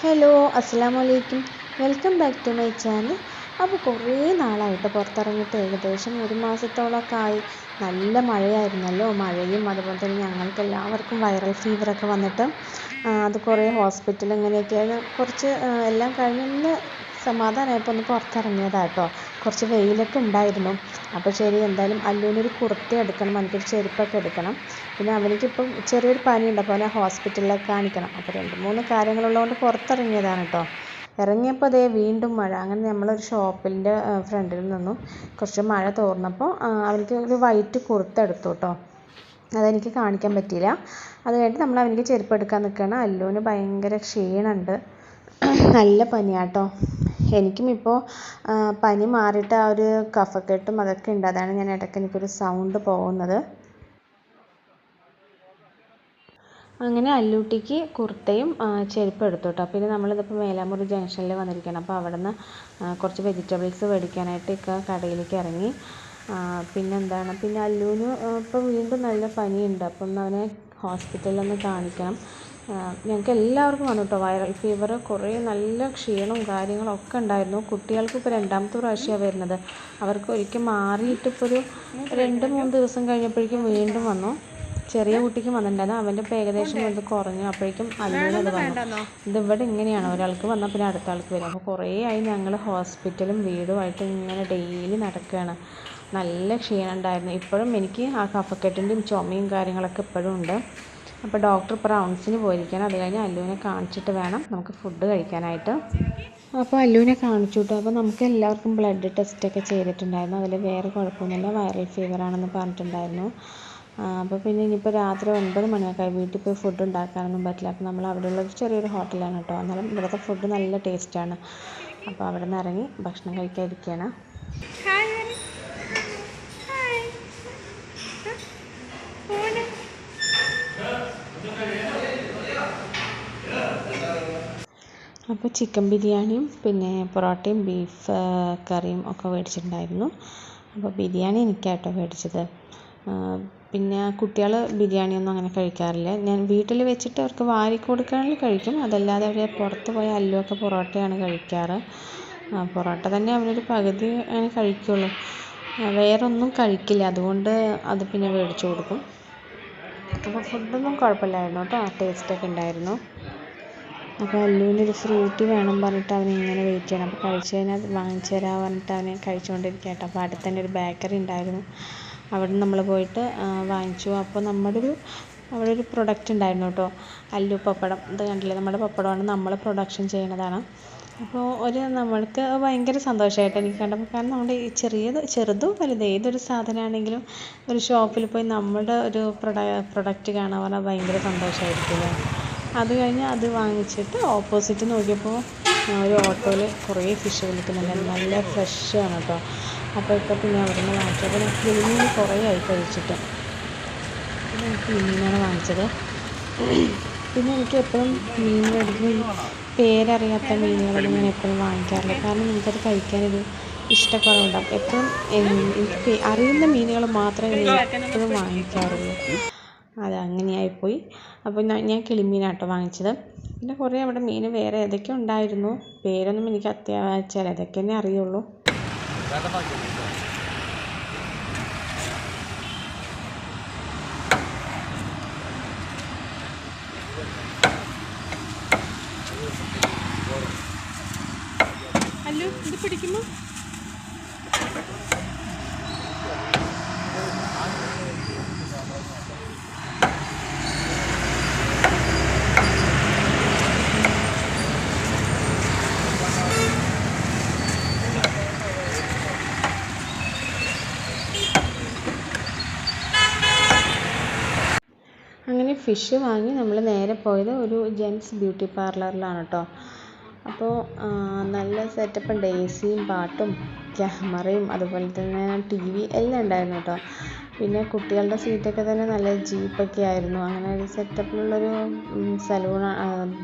Hello അസ്സാമലൈക്കും welcome back to my channel. അപ്പോൾ കുറേ നാളായിട്ട് പുറത്തിറങ്ങിയിട്ട് ഏകദേശം ഒരു മാസത്തോളമൊക്കെ ആയി നല്ല മഴയായിരുന്നല്ലോ. മഴയും അതുപോലെ തന്നെ ഞങ്ങൾക്ക് എല്ലാവർക്കും വൈറൽ ഫീവറൊക്കെ വന്നിട്ട് അത് കുറേ ഹോസ്പിറ്റൽ ഇങ്ങനെയൊക്കെയാണ് കുറച്ച് എല്ലാം കഴിഞ്ഞൊന്ന് സമാധാനമായപ്പോൾ ഒന്ന് പുറത്തിറങ്ങിയതാണ് കുറച്ച് വെയിലൊക്കെ ഉണ്ടായിരുന്നു. അപ്പോൾ ശരി എന്തായാലും അല്ലുവിനൊരു കുർത്ത എടുക്കണം എനിക്കൊരു ചെരുപ്പൊക്കെ എടുക്കണം. പിന്നെ അവനിക്കിപ്പം ചെറിയൊരു പനിയുണ്ട് അപ്പോൾ അവനെ ഹോസ്പിറ്റലിലൊക്കെ കാണിക്കണം. അപ്പോൾ രണ്ട് മൂന്ന് കാര്യങ്ങളുള്ളതുകൊണ്ട് പുറത്തിറങ്ങിയതാണ് കേട്ടോ ഇറങ്ങിയപ്പോൾ അതേ വീണ്ടും മഴ. അങ്ങനെ നമ്മളൊരു ഷോപ്പിന്റെ ഫ്രണ്ടിൽ നിന്നും. കുറച്ച് മഴ തോർന്നപ്പോൾ അവനിക്ക് ഒരു വൈറ്റ് കുർത്ത എടുത്തു കേട്ടോ അതെനിക്ക് കാണിക്കാൻ പറ്റിയില്ല. അത് കഴിഞ്ഞിട്ട് നമ്മൾ അവനിക്ക് ചെരുപ്പ് എടുക്കാൻ നിൽക്കുകയാണ്. അല്ലുവിന് ഭയങ്കര ക്ഷീണമുണ്ട്. നല്ല പനിയാട്ടോ എനിക്കും ഇപ്പോൾ പനി മാറിയിട്ട് ആ ഒരു കഫക്കെട്ടും അതൊക്കെ ഉണ്ട്. അതാണ് ഞാൻ ഇടയ്ക്ക് എനിക്കൊരു സൗണ്ട് പോകുന്നത്. അങ്ങനെ അല്ലൂട്ടിക്ക് കുർത്തയും ചെരുപ്പ് എടുത്തു കേട്ടോ. പിന്നെ നമ്മളിതിപ്പോൾ മേലാമുറി ജംഗ്ഷനിൽ വന്നിരിക്കുകയാണ്. അപ്പോൾ അവിടെ നിന്ന് കുറച്ച് വെജിറ്റബിൾസ് മേടിക്കാനായിട്ട് ഇക്ക കടയിലേക്ക് ഇറങ്ങി. പിന്നെന്താണ്? പിന്നെ അല്ലുവിന് ഇപ്പോൾ വീണ്ടും നല്ല പനിയുണ്ട്. അപ്പം ഒന്ന് അവനെ ഹോസ്പിറ്റലിലൊന്ന് കാണിക്കണം. ആ, ഞങ്ങൾക്ക് എല്ലാവർക്കും വന്നു കേട്ടോ വൈറൽ ഫീവർ കുറേ നല്ല ക്ഷീണവും കാര്യങ്ങളൊക്കെ ഉണ്ടായിരുന്നു. കുട്ടികൾക്ക് ഇപ്പോൾ രണ്ടാമത്തെ പ്രാവശ്യമാണ് വരുന്നത്. അവർക്ക് ഒരിക്കൽ മാറിയിട്ട് ഇപ്പോൾ ഒരു രണ്ട് മൂന്ന് ദിവസം കഴിഞ്ഞപ്പോഴേക്കും വീണ്ടും വന്നു. ചെറിയ കുട്ടിക്ക് വന്നിട്ടുണ്ടായിരുന്നു. അവന്റെ ഇപ്പോൾ ഏകദേശം ഇത് കുറഞ്ഞു അപ്പോഴേക്കും അത് വന്നു. ഇതിവിടെ ഇങ്ങനെയാണ്. ഒരാൾക്ക് വന്നാൽ പിന്നെ അടുത്ത ആൾക്ക് വരും. അപ്പോൾ കുറേ ആയി ഞങ്ങൾ ഹോസ്പിറ്റലും വീടുമായിട്ട് ഇങ്ങനെ ഡെയിലി നടക്കുകയാണ് നല്ല ക്ഷീണം ഉണ്ടായിരുന്നു. ഇപ്പോഴും എനിക്ക് ആ കഫക്കെട്ടിന്റെയും ചുമയും കാര്യങ്ങളൊക്കെ ഇപ്പോഴും ഉണ്ട്. അപ്പോൾ ഡോക്ടർ ഇപ്പോൾ റൗണ്ട്സിന് പോയിരിക്കുകയാണ്. അത് കഴിഞ്ഞ് അല്ലുവിനെ കാണിച്ചിട്ട് വേണം നമുക്ക് ഫുഡ് കഴിക്കാനായിട്ട്. അപ്പോൾ അല്ലുവിനെ കാണിച്ചു കേട്ടോ അപ്പോൾ നമുക്ക് എല്ലാവർക്കും ബ്ലഡ് ടെസ്റ്റൊക്കെ ചെയ്തിട്ടുണ്ടായിരുന്നു. അതിൽ വേറെ കുഴപ്പമൊന്നുമില്ല. വൈറൽ ഫീവർ ആണെന്ന് പറഞ്ഞിട്ടുണ്ടായിരുന്നു. അപ്പോൾ പിന്നെ ഇനിയിപ്പോൾ രാത്രി ഒൻപത് മണിയൊക്കെ വീട്ടിൽ പോയി ഫുഡ് ഉണ്ടാക്കാനൊന്നും പറ്റില്ല. അപ്പോൾ നമ്മൾ അവിടെയുള്ള ചെറിയൊരു ഹോട്ടലാണ് കേട്ടോ. എന്നാലും ഇവിടുത്തെ ഫുഡ് നല്ല ടേസ്റ്റാണ് അപ്പോൾ അവിടെ നിന്ന് ഇറങ്ങി ഭക്ഷണം കഴിക്കാതിരിക്കുകയാണ്. അപ്പോൾ ചിക്കൻ ബിരിയാണിയും പിന്നെ പൊറോട്ടയും ബീഫ് കറിയും ഒക്കെ മേടിച്ചിട്ടുണ്ടായിരുന്നു. അപ്പോൾ ബിരിയാണി എനിക്കാട്ടോ മേടിച്ചത്. പിന്നെ കുട്ടികൾ ബിരിയാണിയൊന്നും അങ്ങനെ കഴിക്കാറില്ല. ഞാൻ വീട്ടിൽ വെച്ചിട്ട് അവർക്ക് വാരി കൊടുക്കാണെങ്കിൽ കഴിക്കും. അതല്ലാതെ അവർ പുറത്ത് പോയ അല്ലുവൊക്കെ പൊറോട്ടയാണ് കഴിക്കാറ്. പൊറോട്ട തന്നെ അവരൊരു പകുതി അങ്ങനെ കഴിക്കുള്ളൂ. വേറെ വേറൊന്നും കഴിക്കില്ല. അതുകൊണ്ട് അത് പിന്നെ മേടിച്ചു കൊടുക്കും. അപ്പോൾ ഫുഡൊന്നും കുഴപ്പമില്ലായിരുന്നു കേട്ടോ. ടേസ്റ്റൊക്കെ ഉണ്ടായിരുന്നു. അപ്പോൾ അല്ലുവിനൊരു ഫ്രൂട്ടി വേണം പറഞ്ഞിട്ട് അവൻ ഇങ്ങനെ വെയിറ്റ് ചെയ്യണം. അപ്പോൾ കഴിച്ച് കഴിഞ്ഞാൽ വാങ്ങിച്ചു തരാൻ പറഞ്ഞിട്ട് അവനെ കഴിച്ചുകൊണ്ടിരിക്കുക കേട്ടോ. അപ്പോൾ അടുത്ത് തന്നെ ഒരു ബേക്കറി ഉണ്ടായിരുന്നു. അവിടെ നമ്മൾ പോയിട്ട് വാങ്ങിച്ചു. അപ്പോൾ നമ്മുടെ ഒരു അവിടെ ഒരു പ്രൊഡക്റ്റ് ഉണ്ടായിരുന്നു കേട്ടോ. അല്ലു പപ്പടം. ഇത് കണ്ടില്ലേ? നമ്മുടെ പപ്പടമാണ് നമ്മൾ പ്രൊഡക്ഷൻ ചെയ്യണതാണ് അപ്പോൾ ഒരു നമ്മൾക്ക് ഭയങ്കര സന്തോഷമായിട്ട് എനിക്ക് കണ്ടപ്പോൾ കാരണം നമ്മുടെ ഈ ചെറിയത് ചെറുതോ വലുതോ ഏതൊരു സാധനമാണെങ്കിലും ഒരു ഷോപ്പിൽ പോയി നമ്മുടെ ഒരു പ്രൊഡ പ്രൊഡക്റ്റ് കാണാൻ പറഞ്ഞാൽ ഭയങ്കര സന്തോഷമായിരിക്കുമല്ലോ അത് കഴിഞ്ഞ് അത് വാങ്ങിച്ചിട്ട് ഓപ്പോസിറ്റ് നോക്കിയപ്പോൾ ഒരു ഓട്ടോയിൽ കുറേ ഫിഷ് വിളിക്കുന്നുണ്ട് നല്ല ഫ്രഷ് ആണ് കേട്ടോ അപ്പോൾ ഇപ്പോൾ പിന്നെ അവിടെ നിന്ന് വാങ്ങിച്ചു അപ്പോൾ ഞാൻ കിളിമീൻ കുറേ ആയി കഴിച്ചിട്ട്. പിന്നെ കിളിമീനാണ് വാങ്ങിച്ചത്. പിന്നെ എനിക്ക് എപ്പോഴും മീൻ മേടിക്കുമ്പോൾ പേരറിയാത്ത മീനുകളൊന്നും ഞാൻ എപ്പോഴും വാങ്ങിക്കാറില്ല. കാരണം എനിക്കത് കഴിക്കാനൊരു ഇഷ്ടക്കുറവുണ്ടാകും എപ്പോഴും എനിക്ക് അറിയുന്ന മീനുകൾ മാത്രമേ ഞാൻ എപ്പോഴും വാങ്ങിക്കാറുള്ളൂ. അത് അങ്ങനെയായിപ്പോയി. അപ്പോൾ ഞാൻ ഞാൻ കിളിമീനാട്ടോ വാങ്ങിച്ചത്. പിന്നെ കുറേ അവിടെ മീൻ വേറെ ഏതൊക്കെ ഉണ്ടായിരുന്നു. പേരൊന്നും എനിക്ക് അത്യാവശ്യം ചിലതൊക്കെ തന്നെ അറിയുള്ളൂ. അല്ലോ ഇത് പിടിക്കുമോ അങ്ങനെ ഫിഷ് വാങ്ങി നമ്മൾ നേരെ പോയത് ഒരു ജെൻസ് ബ്യൂട്ടി പാർലറിലാണ് കേട്ടോ അപ്പോൾ നല്ല സെറ്റപ്പ് ഉണ്ട്. എ സിയും പാട്ടും ക്യാമറയും അതുപോലെ തന്നെ ടി വി എല്ലാം ഉണ്ടായിരുന്നു കേട്ടോ പിന്നെ കുട്ടികളുടെ സീറ്റൊക്കെ തന്നെ നല്ല ജീപ്പൊക്കെ ആയിരുന്നു. അങ്ങനെ ഒരു സെറ്റപ്പിലുള്ളൊരു സലൂൺ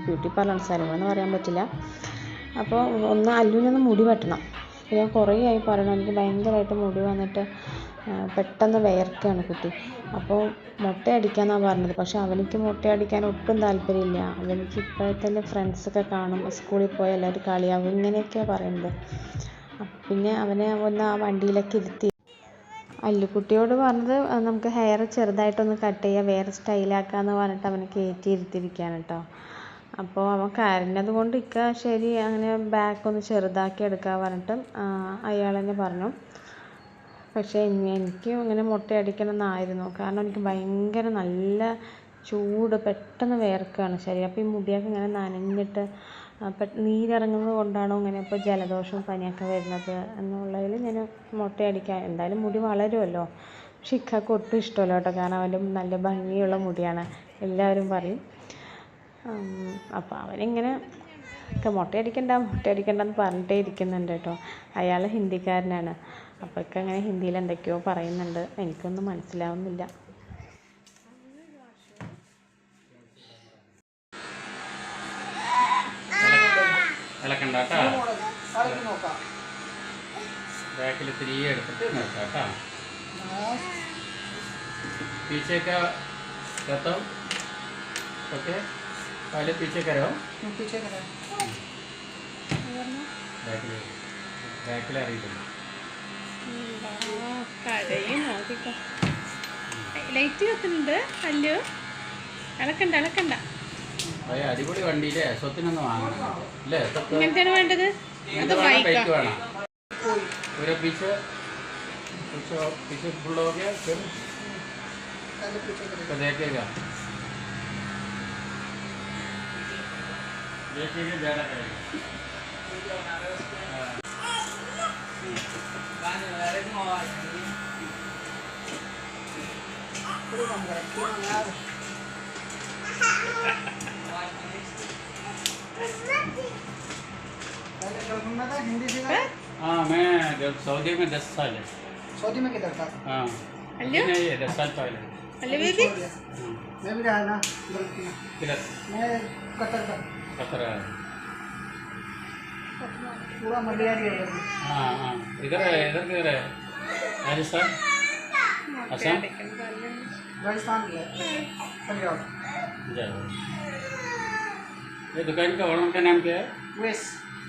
ബ്യൂട്ടി പാർലർ സലൂൺ എന്ന് പറയാൻ പറ്റില്ല. അപ്പോൾ ഒന്ന് അല്ലുവിനൊന്ന് മുടി വെട്ടണം. ഞാൻ കുറേ ആയി പറയണം എനിക്ക് ഭയങ്കരമായിട്ട് മുടി വന്നിട്ട് പെട്ടെന്ന് വിയർക്കുകയാണ് കുട്ടി. അപ്പോൾ മുട്ടയടിക്കാന്നാണ് പറഞ്ഞത്. പക്ഷെ അവനിക്ക് മുട്ടയടിക്കാൻ ഒട്ടും താല്പര്യമില്ല. അവനിക്ക് ഇപ്പോഴത്തെ ഫ്രണ്ട്സൊക്കെ കാണും. സ്കൂളിൽ പോയി എല്ലാവരും കളിയാവും. ഇങ്ങനെയൊക്കെയാണ് പറയുന്നത്. പിന്നെ അവനെ ഒന്ന് ആ വണ്ടിയിലൊക്കെ ഇരുത്തി. അല്ലുക്കുട്ടിയോട് പറഞ്ഞത് നമുക്ക് ഹെയർ ചെറുതായിട്ടൊന്ന് കട്ട് ചെയ്യുക വേറെ സ്റ്റൈലാക്കാന്ന് പറഞ്ഞിട്ട് അവനെ കയറ്റി ഇരുത്തിയിരിക്കുകയാണ് കേട്ടോ. അപ്പോൾ അവൻ കരഞ്ഞത് കൊണ്ട് ഇക്ക ശരി അങ്ങനെ ബാക്കൊന്ന് ചെറുതാക്കി എടുക്കാൻ പറഞ്ഞിട്ട് അയാൾ തന്നെ പറഞ്ഞു. പക്ഷേ എനിക്കും ഇങ്ങനെ മുട്ടയടിക്കണം എന്നായിരുന്നു കാരണം എനിക്ക് ഭയങ്കര നല്ല ചൂട് പെട്ടെന്ന് വിയർക്കുകയാണ് ശരീരം. അപ്പോൾ ഈ മുടിയൊക്കെ ഇങ്ങനെ നനഞ്ഞിട്ട് നീരിറങ്ങുന്നത് കൊണ്ടാണോ ഇങ്ങനെ ഇപ്പോൾ ജലദോഷവും പനിയൊക്കെ വരുന്നത് എന്നുള്ളതിൽ ഞാൻ മുട്ടയടിക്കാൻ എന്തായാലും മുടി വളരുമല്ലോ. പക്ഷെ ഇക്കാക്ക് ഒട്ടും ഇഷ്ടമല്ല കേട്ടോ. കാരണം അവന്റെ നല്ല ഭംഗിയുള്ള മുടിയാണ്. എല്ലാവരും പറയും. അപ്പോൾ അവനിങ്ങനെ മുട്ടയടിക്കണ്ട മുട്ടയടിക്കണ്ടെന്ന് പറഞ്ഞിട്ടേ ഇരിക്കുന്നുണ്ട് കേട്ടോ. അയാൾ ഹിന്ദിക്കാരനാണ്. അപ്പോൾ ഒക്കെ അങ്ങനെ ഹിന്ദിയിൽ എന്തൊക്കെയോ പറയുന്നുണ്ട് എനിക്കൊന്നും മനസ്സിലാവുന്നില്ല ഇളക്കണ്ട കേട്ടോ ബാക്കിൽ തിരികെ എടുത്തിട്ട് നിർത്താം കേട്ടോ पीछे का कहता हूँ ओके पहले पीछे करो ബാക്കിൽ ബാക്കിൽ അറിയില്ല കടയും നോക്കിക്കോ ലൈറ്റ് കത്തുന്നുണ്ട് അല്ലു ഇളക്കണ്ട ഇളക്കണ്ട അടിപൊളി വണ്ടിയില്ലേ? സ്വത്തിനൊന്ന് വാങ്ങണം. ഇങ്ങനത്തെയാണ് വേണ്ടത്? അത് ബൈക്കാ ബൈക്ക് വേണം. ഒരു हाँ? मैं जब सऊदी में दस साल है। सऊदी में किधर था? हाँ। नहीं दस साल पहले। हेलो मैं भी रहा ना मैं कतर का। कतर आया। पूरा मलियारी है। हाँ हाँ। इधर है इधर किधर है। राजस्थान? असम? राजस्थान है। पंजाब। ये दुकान का ओनर का नाम क्या है? वेस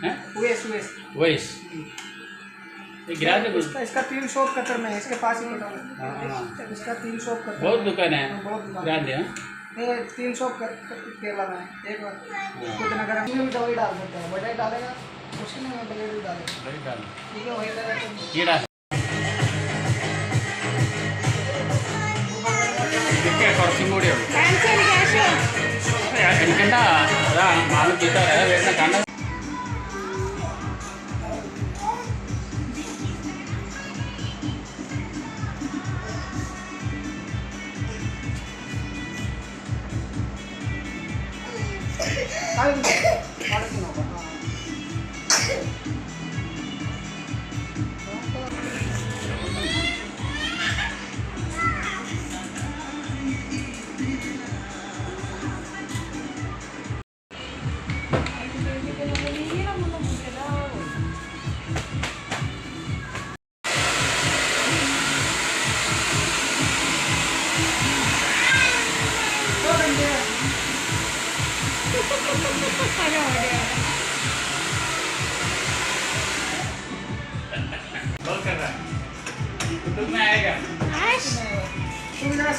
हैं? वेस वेस वैस ये गिरा दे इसका इसका तीन शॉप कतर में है इसके पास ही है हाँ हाँ। इसका तीन शॉप कतर बहुत दुकान है। बहुत दुकान। दे हाँ। ये तीन कर- केरला में है। एक बार। कितना भी दवाई डाल सकते हैं। बटाई डालेगा। कीड़ा എനിക്കണ്ട അതാ ആള് കിട്ടാറ് വരുന്ന